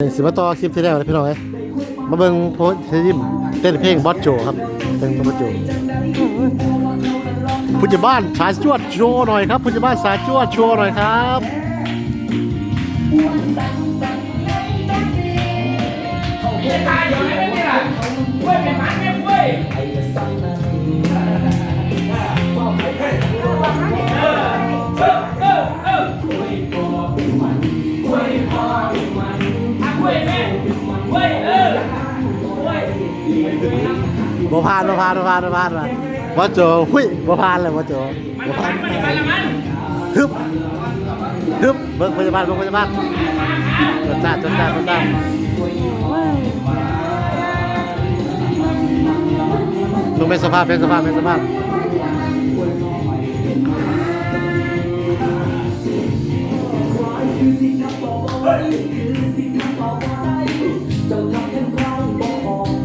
นี่สิมาต่อคลิปที่แล้วนะพี่น้องเอ้มาเบิ่งโพสต์ที่ยิ้มเต้นเพลงบอสโจครับเป็นบอสโจผู้ใหญ่บ้านสายจวดโชว์หน่อยครับผู้ใหญ่บ้านสายจวดโชว์หน่อยครับเฮ้ยตายอยู่ไหนไม่ได้ล่ะกล้ยเป็นมันไม่กล้ย ผ่านบ่ผ่านบ่ผ่านบ่ผ่านมาบอสโจหุ้ยบ่ผ่านเลยบอสโจมันบ่มัผ่านฮึบฮึบเบิ่งผู้ใหญ่บ้านเบิ่งผู้ใหญ่บ้านจดจ้าจดจ้าจดจ้าลงเป็นสภาพเป็นสภาพเป็นสภาพ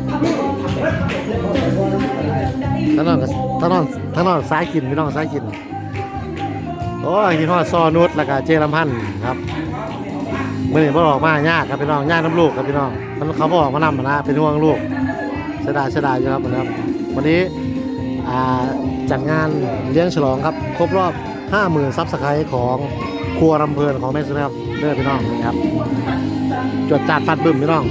ถ้านอน ก็ถ้านอนถ้านอนสายกินพี่น้องสายกินโอ้ยกินทอดซอนุชแล้วก็เจลำพันธ์ครับเมื่อนี้พ่อออกมายากครับพี่น้องยากน้ำลูกครับพี่น้องมันเขาบอกมานำนะเป็นห่วงลูกเสดายเสดายอยู่ครับนะครับ วันนี้จัดงานเลี้ยงฉลองครับ ครบรอบ 50,000ซับสไครต์ของครัวรำเพลินของแม่สุนครับเด้อพี่น้องนะครับจดจัดฟัดบึ้มพี่น้อง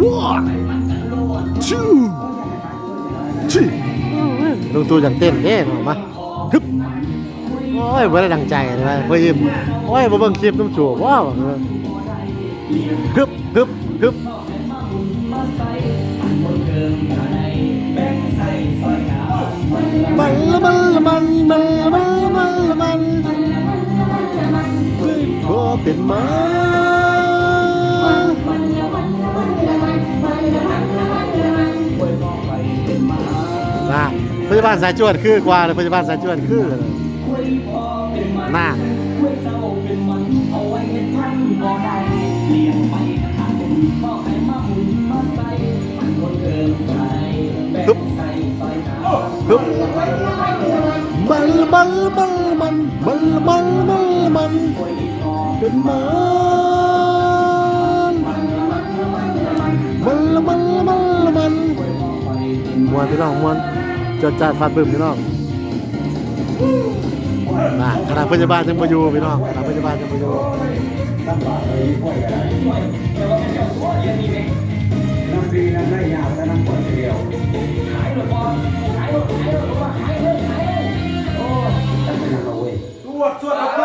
ว้าชูชูลงตัวอย่างเต้นเด้มามาฮึบโอ้ยบ่ได้ดังใจเลยว่าเพื่อยิ้มโอ้ยบ่เบิ่งคลิปน้ำจูบว้าวฮึบฮึบฮึบมันละมันละมันมันละมันละมันละมัน เป็นมานะพยาบาลสายจวดคือกว่าเลยพยาบาลสายจวดคือเลยน่าฮึบฮึบบัลบัลบัลมันบัลบัลบัลมัน เป็นมันบัลบัลบัลมันมวนพี่น้องมวนจดจ่ายฟาดบึ้มพี่น้องน่ะคณะพยาบาลจังบ่อยู่พี่น้องคณะพยาบาลจังบ่อยู่น้ำดีนั้นได้ยาวแต่น้ำปวดเดียวตรวจตรวจ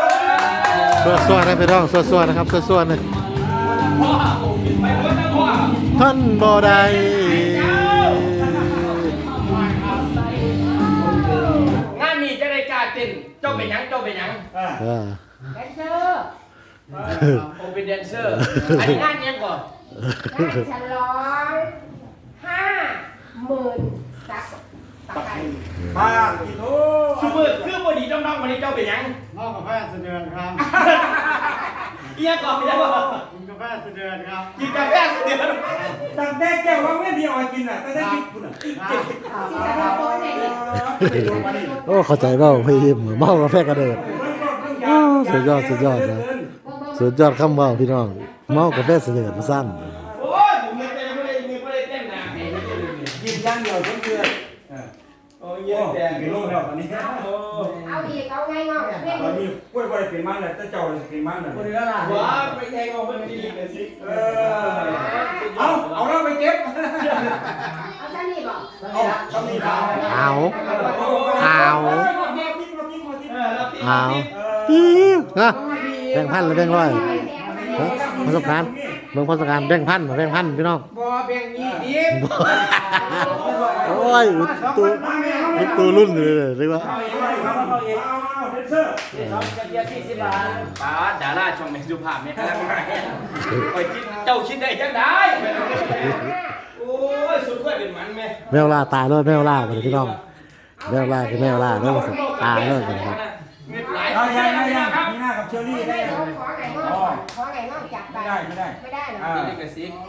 ครับสวดสวดนะพี่น้องสวดสวดนะครับสวดสวดนะพ่อไปหมดแล้วพ่อท่านบ่ได้งานนี้จะได้กล้าเต้นเจ้าเป็นหยังเจ้าเป็นหยังเออแดนเซอร์ผมเป็นแดนเซอร์อันนี้งานเนี้ยก่อนได้ฉลองห้าหมื่นซับ ตะไคร้มากี่โลคือมือคือบดีน้องๆวันนี้เจ้าเป็นหยังนอกกาแฟเสดือนครับเอียก่อนเอียก่อนกินกาแฟเสดือนครับกินกาแฟสักเดือนตั้งแต่แก้วว่าเมื่อเดียวกินอะตั้งแต่กินคุณอะที่จะโดนเนี่ยโอ้เข้าใจเปล่าพี่ยิ้มเมากาแฟกระเดิดอ้าวสุดยอดสุดยอดนะสุดยอดคำเว่าพี่น้องเมากาแฟเสด็จมาสั้นโอ้ยผมไม่ได้ไม่ได้ไม่ได้เต้นนะเห็นไม่ได้เลยกินย่างเดียวเพื่อน โอ้ยโอ้เยี่ยมแดงกินโลแล้วตอนนี้ โอ้เอาอีกเอาไงงอกเพ่งตอนนี้กล้วยบริเป็นมันเลยแต่เจ้าเป็นมันเลยว้าไปแทงเอาไปดีเลยสิเออเอาเอาเราไปเก็บเอาซะนี่บอกเอาทำนี่ดาวเอาเอามาทิ้งมาทิ้งมาทิ้งเออแล้วตีเอาเอปิ้อวนะแบ่งพันหรือแบ่งร้อยเฮ้ยประสบการณ์เบิ่งประสบการณ์แบ่งพันมาแบ่งพันพี่น้อง บอเบียงยี่สิบโอ้ยอุดตัวอุดตัวรุ่นเลยเรียกว่าเอาเองเอาเองเอาเอาเดนเซอร์สองเจ็ดสี่สิบบาทป้าดาราช่องแม่สุภาพเนี่ยกำลังมาคอยคิดเจ้าคิดได้จังได้โอ้ยสุดขั้วเป็นมันไหมแมวล่าตายเลยแมวล่าไปเลยพี่น้องแมวล่าคือแมวล่าเริ่มตายเลยกันครับเงินหลายเอาใช่ใช่ไหมไม่ได้ครับมีหน้ากับเชอรี่ไม่ได้ได้ขอไงงอกขอไงงอกจับไปไม่ได้ไม่ได้ไม่ได้เหรอ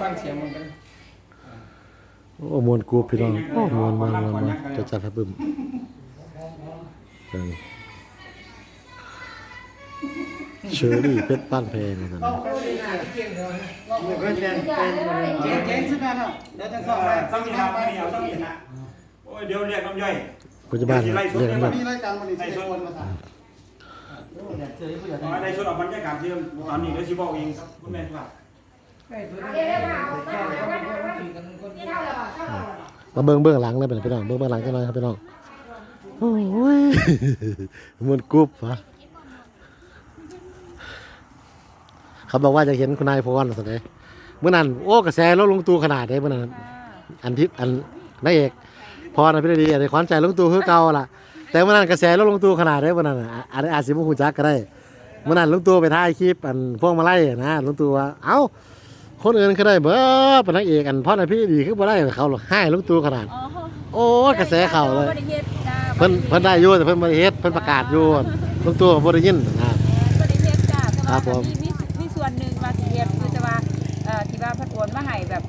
ฟังเสียงมันกันโอ้มวนกูพี่น้องโอ้มวนมวนมวนมวนจะจัดให้บึ้มเออเชอรี่เพชรบ้านเพลงนะต้องไปเรียนเก่งเลยเรียนเป็นเก่งเก่งใช่ไหมเนาะเดี๋ยวจะสเออบไปอต้องมีครับไม่เอาต้องมีนะโอ้ยเดี๋ยวเรียกน้ำย่อยปัจจุบันเรียกวัว่านนี้รายการวันนี้ใช้คนมาสั่งขอได้ชุดออกบรรยากาศเชื่อมตอนนี้เดี๋ยวชิบอกเองครับคุณแม่ครับ มาเบิ่งเบื้องหลังเลยเป็นพี่น้องเบิ่งเบื้องหลังกันหน่อยครับพี่น้องโอ้ยมันกรุบฮะเขาบอกว่าจะเห็นคุณนายพรสักเลยเมื่อนั้นโอ้กระแสลดลงตูขนาดเลยเมื่อนั้นอันที่อันนายเอกพรนะพี่ดีอันนี้ขวัญใจลงตูคือเก่าล่ะ แต่เมื่อนั้นกระแสลดลงตูขนาดเลยเมื่อนั้นอะอันนี้อาจสิบ่ฮู้จักก็ได้เมื่อนั้นลงตูไปถ่ายคลิปอันพวงมาลัยนะลงตูว่าเอ้า คนอื่นก็ได้เบ้อเป็นนักเอกอันพ่อนะพี่ดีคือบ่ได้เขาหรอกให้ลูกตูขนาด อ๋อโอ้ยกระแสเข่าเลย บ่ได้เฮ็ดจ้าเพิ่นเพิ่นได้อยู่แต่เพิ่นบ่ได้เฮ็ดเพิ่นประกาศอยู่ลูกตูบ่ได้ยินนะบ่ได้เฮ็ดจ้าแต่ครัว่าบผม มีมีมีส่วนหนึงว่าสิเฮ็ดคือแต่ว่าเอ่อที่ว่าเพิ่นโอนมาให้แบบ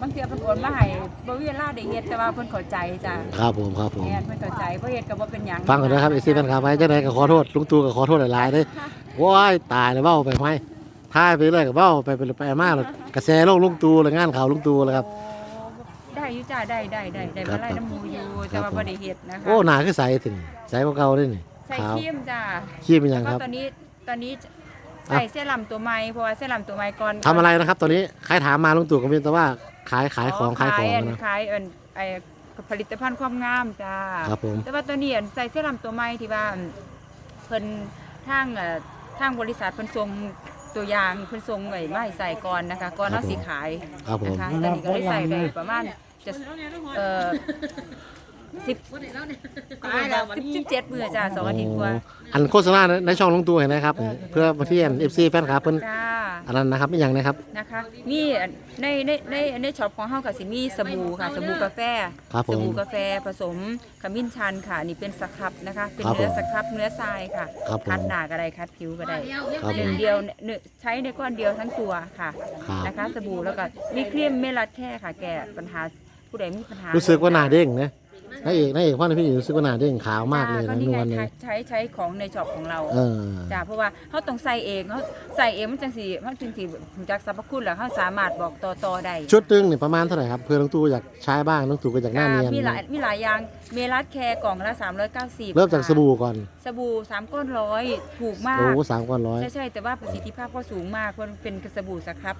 บางเทื่อเพิ่นโอนมาให้บ่มีเวลาได้เฮ็ดแต่ว่าเพิ่นเข้าใจจ้าครับผมครับผม แม่นเพิ่นเข้าใจบ่เฮ็ดก็บ่เป็นหยังฟังก่อนนะครับไอ้ซีแฟนคลับไว้จังไดก็ขอโทษลุงตู่ก็ขอโทษหลายๆเด้โอ้ยตายแล้วเว้าไปไหม ทายไปเรื่อยก็เว้าไปไปไปมาแล้วกระแสโลกลุงตู่แล้วงานข่าวลุงตู่แล้วครับโอ้ได้อยู่จ้าได้ได้ได้ได้ครัมาบไล่น้ำหมูอยู่แต่ว่าบ่ได้เฮ็ดนะคะโอ้หน้าคือใสถึงใสกว่าเก่าเด้นี่ใส่ขาวครีมจ้าขี้เป็นหยังแล้วคก็รับตอนนี้ตอนนี้อะใส่เสื้อลำตัวใหม่เพราะว่าเสื้อลำตัวใหม่ก่อนทำอะไรนะครับ ตอนนี้ใครถามมาลุงตู่ก็มีแต่ว่าขายขายของขายของอันนะขายอันไอผลิตภัณฑ์ความงามจ้าครับผมแต่ว่าตัวนี้อันใส่เสื้อลำตัวใหม่ที่ว่าอันเพิ่นทางเอ่อทางบริษัทเพิ่นส่ง ตัวอย่างเพิ่นส่งไว้มาให้ใส่ก่อนนะคะก่อนเอาสิขายครับผม นะคะตอนนี้ก็ได้ใส่ได้ประมาณจะเอ่อ สิบสิบสิบเจ็ดมือจ้าสองอาทิตย์กว่าอันโฆษณาในในช่องลุงตู่เห็นไหมครับ เพื่อมาที่เอฟซีแฟนคลับเพิ่นจ้าอันนั้นนะครับไม่ยังนะครับ นะคะมีอันในในในในช็อปของเฮาก็สิมีสบู่ค่ะสบู่กาแฟครับผมสบู่กาแฟผสมขมิ้นชันค่ะนี่เป็นสครับนะคะ เป็นครับเนื้อผมสครับเนื้อทรายค่ะครับผมคัดหนาก็ได้คัดผิวก็ได้ครับหผนึ่มงเดียวเนื้อใช้ในก้อนเดียวทั้งตัวค่ะครับนะคะ สบู่แล้วก็มีครีมเมลัดแค่ค่ะ แก้ปัญหาผู้ใดมีปัญหารู้สึกว่าหน้าเด้งนะ นายเอกนายเอกพ่อนะพี่รู้สึกว่าหน้าเด้งขาวมากเลยจ้นะนี่นไงวลเลยค่ะใช้ใช้ของในช็อปของเราเออจ้าเพราะว่าเขาต้องใส่เองเขาใส่เองมันจังสีมันจังสีรู้จักสรรพคุณแล้วเขาสามารถบอกต่อต่อได้ชุดตึงเนี่ยประมาณเท่าไหร่ครับเพื่อลุงตู่อยากใช้บ้างลุงตู่ก็อยากหน้าเนียนมีหลายมีหลายอย่างเมลัดแคร์กล่องละ390 เริ่มจากสบู่ก่อน สบู่สามก้อนร้อยถูกมากโอ้สามก้อนร้อยใช่ใช่แต่ว่าประสิทธิภาพก็สูงมากเพราะมันเป็นสบู่สครับ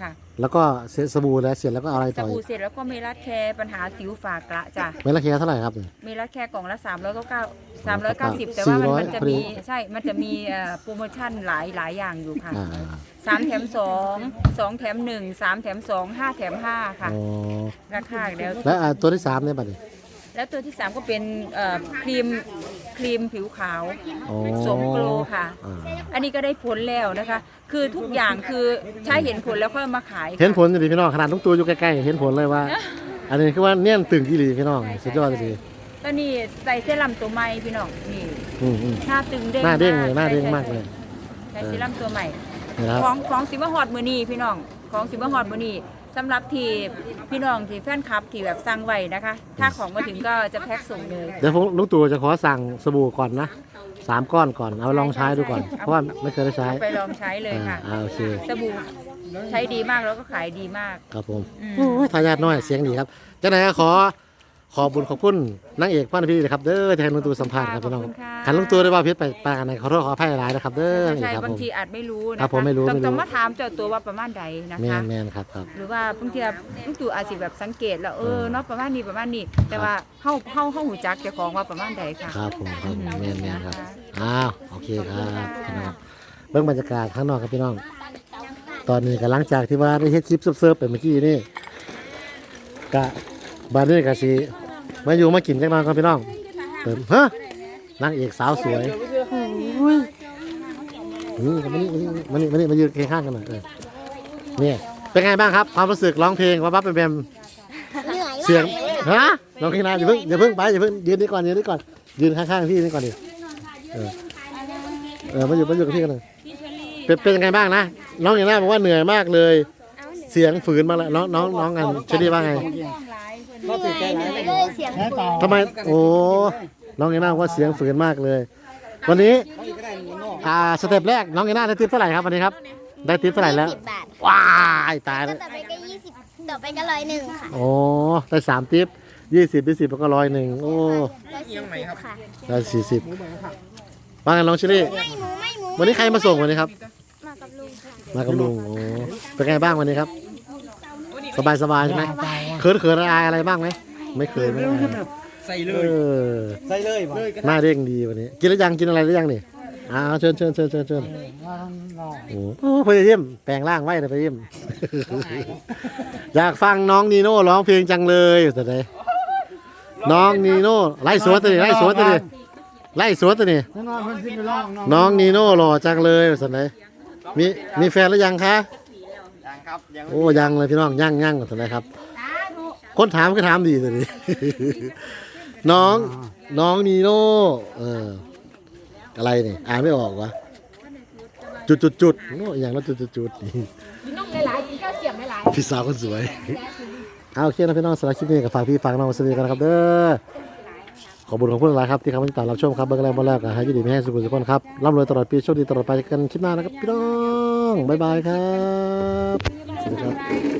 ค่ะแล้วก็เสร็จสบู่แล้วเสร็จแล้วก็เอาอะไรสต่ออีบู่กเสร็จแล้วก็เมลัดแคร์ปัญหาสิวฝากระจ้ะเมลาเคียเท่าไหร่ครับเมลัดแคร์กล่องละ3 9 9 390 แต่ว่ามัน400มันจะพอดีมีใช่ มันจะมีเอ่อโปรโมชั่นหลายหลายอย่างอยู่ค่ะอ่าสามแถมสองสองแถมหนึ่งสามแถมสองห้าแถมห้าค่ะ อ๋อราคาแล้ว แล้วอ่าตัวที่สามเนี่ยบัดนี้แล้วตัวที่ 3 ก็เป็นเอ่อครีมครีมผิวขาวอ๋อสมโกลค่ะ อ่าอันนี้ก็ได้ผลแล้วนะคะ คือทุกอย่างคือใช้เห็นผลแล้วค่อยมาขายค่ะ เห็นผลจะดีพี่น้องขนาดลุงตู่อยู่ใกล้ๆเห็นผลเลยว่า อันนี้คือว่าเนียนตึงกี่หลีพี่น้องสุดยอดเลยดีตอนนี้ใส่เซรั่มตัวใหม่พี่น้องนี่อืมอืมหน้าตึงเด้งหน้าเด้งเลยกหน้าเด้งใช่มากเลยใช่เซรั่มตัวใหม่นี่นะครับ ของของสิบฮอดมือนี้พี่น้องของสิบฮอดมือนี้สำหรับที่พี่น้องที่แฟนคลับที่แบบสั่งไว้นะคะ ถ้าของมาถึงก็จะแพ็คส่งเลยเดี๋ยวผมลุงตู่จะขอสั่งสบู่ก่อนนะสามก้อนก่อนเอาลองใช้ดูก่อน เพราะว่าไม่เคยได้ใช้ไปลองใช้เลยค่ะ อ่าโอเค สบู่ ใช้ดีมากแล้วก็ขายดีมากครับผมอืม โอ้ยทายาทน้อยเสียงดีครับเจ้านายก็ขอขอบุญขอบคุณนางเอกพ่อนพี่นะครับเด้อที่ให้ลุงตู่สัมภาษณ์ครับพี่น้องขอบคุณค่ะ ขันลุงตู่ได้ว่าพิษไปปากันไหนขอโทษขออภัยหลายนะครับเด้อใช่นี่ครับบาผงมทีอาจไม่รู้นะครัคะบผมไม่รู้ต้องไม่รู้ ต้องมาถามเจ้าตัวว่าประมาณใดนะแมคะ นแมนครับครับ หรือว่าบางทีลุงตู่อาจสิแบบสังเกตแล้วเออเนาะประมาณนี้ประมาณนี้ แต่ว่าเฮาเฮาเฮาหูจักเจ้าของว่าประมาณใดค่ะ ครับผมครับผมแมนแมนครับอ้าวโอเคครับพี่น้องเบื้องบรรยากาศข้างนอกครับพี่น้อง ตอนนี้ก็หลังจากที่ว่าได้เฮ็ดคลิปเซิร์ฟๆไปเมื่อกี้นี่กะบานนี้กะสิมาอยู่มากินจังนอนครับพี่น้องเติมฮะนางเอกสาวสวยนี่มานี่มานี่มานี่มายืนข้างกันหน่อยเออนี่ยเป็นไงบ้างครับความรู้สึกร้องเพลงว่าปั๊บเป็นแบมเสียงฮะน้องพี่นาอย่าเพิ่งอย่าเพิ่งไปอย่าเพิ่งยืนนี่ก่อนยืนนี่ก่อนยืนข้างๆพี่นี่ก่อนดิเออเออมาอยู่มาอยู่กับพี่กันเลย เป็นเป็นยังไงบ้างนะน้องอย่างน่าบอกว่าเหนื่อยมากเลย เสียงฝืนมาแล้วน้องน้องน้องกันเชอรี่ว่าไงก็ติดใจหลายเลยทำไมโอ้น้องเอน่าบอกว่าเสียงฝืนมากเลย วันนี้อ่าสเต็ปแรกน้องเอน่าได้ทิปเท่าไหร่ครับวันนี้ครับ ได้ทิปเท่าไหร่แล้วสิบบาทว้ายตายก็แล้วต่อไปก็ยี่สิบต่อไปก็ร้อยหนึ่งค่ะโอ้ได้สามทิปยี่สิบยี่สิบแล้วก็ร้อยหนึ่งโอ้ร้อยสี่สิบค่ะได้สี่สิบว่าไงน้องชิลี่ไม่หมูไม่หมู วันนี้ใครมาส่งวันนี้ครับ มากับลุงค่ะมากับลุงโอ้เป็นไงบ้างวันนี้ครับ สบายสบายใช่ไหมเขินเขินอายอะไรบ้างไหมไม่เคยไม่อายใส่เอเลยอใส่เลยบ่หน้าเด้งดีวันนี้ กินแล้วยังกินอะไรหรือยังนี่อ้าวเชิญเชิญเชิญเชิญเชิญโอ้โหพยายิมแปลงร่างไว้เลยพยายิมอยากฟังน้องนีโน่ร้องเพลงจังเลยแต่ไหนน้องนีโน่ไล่สวนตัวนี้ไล่สวนตัวนี้ ไล่สวนตัวนี้ แน่นอนเพิ่นสิไปร้องเนาะน้องนีโน่หล่อจังเลยสันไหนมีมีแฟนหรือยังคะยังครับยังโอ้ยังเลยพี่น้องยังยังสันไหนครับ คนถามก็ถามดีตัวนี้ น้องน้องนีโน่เอออะไรนี่อ่านไม่ออกวะจุดจุดจุดโอ้อย่างละจุดจุดจุดนี่ กินนมหลายๆกินข้าวเสียมหลายพี่สาวคนสวยเอาโอเคนะพี่น้องสำหรับคลิปนี้กับฝากพี่ฝากน้องสวัสดีกันนะครับเด้อ ขอบุญของพวกเราครับที่เข้ามาติดตามรับชมครับเบื้องแรกเบื้องแรกนะฮะยินดีไม่ให้สุขสุขคนครับร่ำรวยตลอดปีโชคดีตลอดไปกันคลิปหน้านะครับพี่น้องบ๊ายบายครับสวัสดีครับ